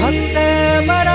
फक्त मराठी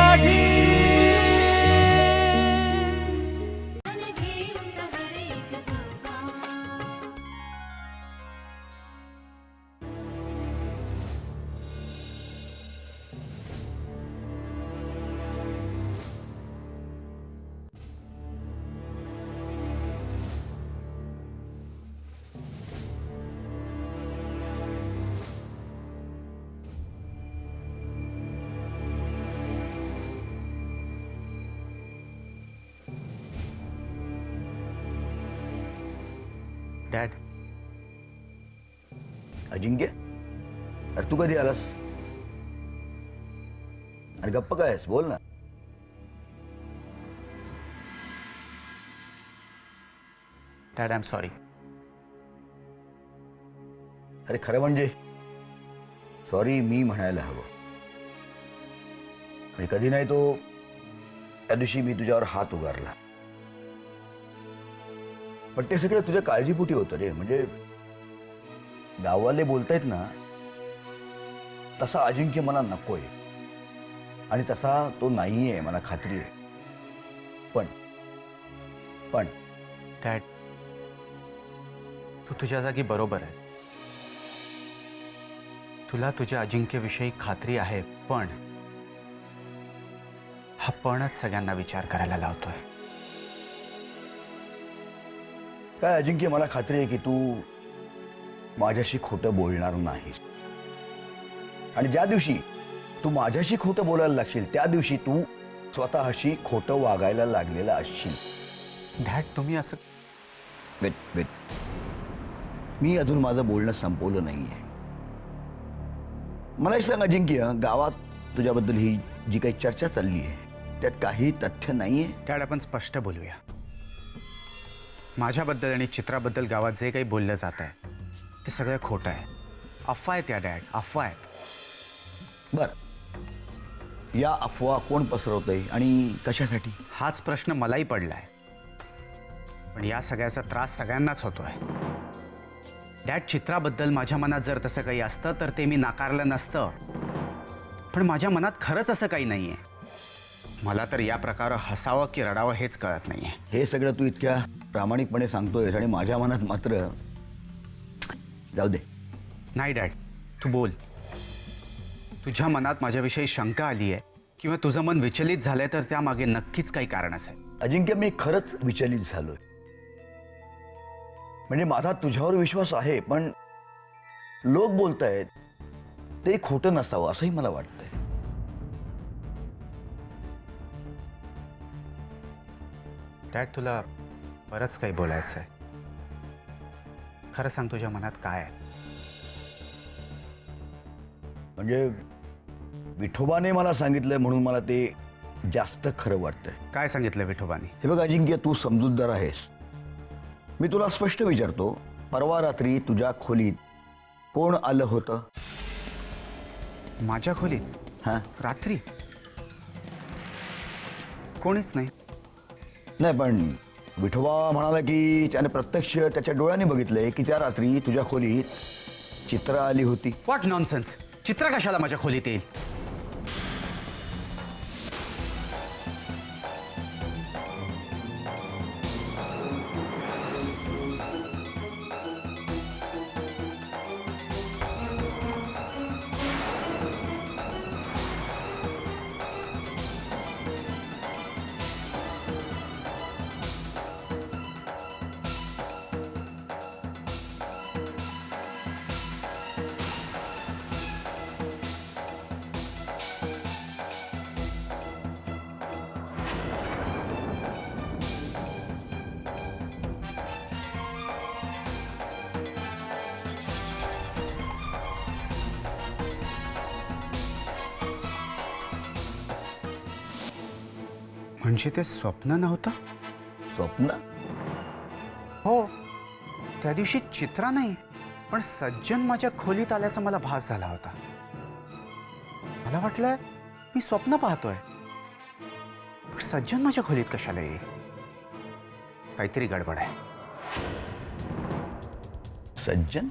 डॅड अजिंक्य अरे तू कधी आलास अरे गप्प काय आहेस? बोल ना डॅड आय एम सॉरी अरे खरं म्हणजे सॉरी मी म्हणायला हवं आणि कधी नाही तो त्या दिवशी मी तुझ्यावर हात उगारला पण ते सगळं तुझ्या काळजीपोटी होतं रे. म्हणजे गाववाले बोलतायत ना तसा अजिंक्य मला नकोय. आणि तसा तो नाहीये मला खात्री आहे. पण पण. डॅड तू तुझ्या जागी बरोबर आहे. तुला तुझ्या अजिंक्यविषयी खात्री आहे पण हा पणच सगळ्यांना विचार करायला लावतोय. काय अजिंक्य मला खात्री आहे की तू माझ्याशी खोटं बोलणार नाहीस. आणि ज्या दिवशी तू माझ्याशी खोटं बोलायला लागशील त्या दिवशी तू स्वतःशी खोटं वागायला लागलेला असशील. डॅड तुम्ही असं वेट वेट मी अजून माझं बोलणं संपवलं नाहीये. मला एक सांग अजिंक्य गावात तुझ्याबद्दल ही जी काही चर्चा चालली आहे त्यात काही तथ्य नाहीये? डॅड आपण स्पष्ट बोलूया. माझ्याबद्दल आणि चित्राबद्दल गावात जे काही बोललं जात आहे ते सगळं खोटं आहे. अफवा आहेत या डॅड अफवा आहेत बर. या अफवा कोण पसरवतंय आणि कशासाठी? हाच प्रश्न मलाही पडलाय. पण या सगळ्याचा त्रास सगळ्यांनाच होतोय. डॅड चित्राबद्दल माझ्या मनात जर तसं काही असतं तर ते मी नाकारलं नसतं. पण माझ्या मनात खरंच असं काही नाहीये. मला तर या प्रकार हसावं की रडावं हेच कळत नाहीये. हे सगळं तू इतक्या प्रामाणिकपणे सांगतोयस आणि माझ्या मनात मात्र जाऊ दे. नाही डॅड. तू बोल. तुझ्या मनात माझ्याविषयी शंका आली आहे किंवा तुझं मन विचलित झालंय तर त्यामागे नक्कीच काही कारण असेल. अजिंक्य मी खरंच विचलित झालोय. म्हणजे माझा तुझ्यावर विश्वास आहे पण लोक बोलतायत ते खोटं नसावं असंही मला वाटतंय. डॅड तुला बरंच काही बोलायचं आहे खरं सांग तुझ्या मनात काय आहे? म्हणजे विठोबाने मला सांगितलंय म्हणून मला ते जास्त खरं वाटतंय. काय सांगितलं विठोबानी? हे बघ अजिंक्य तू समजूतदार आहेस. मी तुला स्पष्ट विचारतो परवा रात्री तुझ्या खोलीत कोण आलं होतं? माझ्या खोलीत? हां. रात्री? कोणीच नाही. नाही पण विठोबा म्हणाला की त्याने प्रत्यक्ष त्याच्या डोळ्याने बघितलंय की त्या रात्री तुझ्या खोलीत चित्र आली होती. व्हॉट नॉनसेन्स चित्र कशाला माझ्या खोलीत येईल? म्हणजे ते स्वप्न नव्हतं? स्वप्न? हो. त्या दिवशी चित्रा नाही पण सज्जन माझ्या खोलीत आल्याचा मला भास झाला होता. मला वाटलं मी स्वप्न पाहतोय. पण सज्जन माझ्या खोलीत कशाला येईल? काहीतरी गडबड आहे. सज्जन?